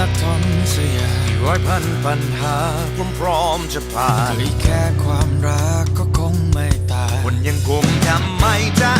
นักท่องสยามร้อยพันปัญหาผมพร้อมจะผ่านเคยแค่ความรักก็คงไม่ตายคนยังคงจำไม่ได้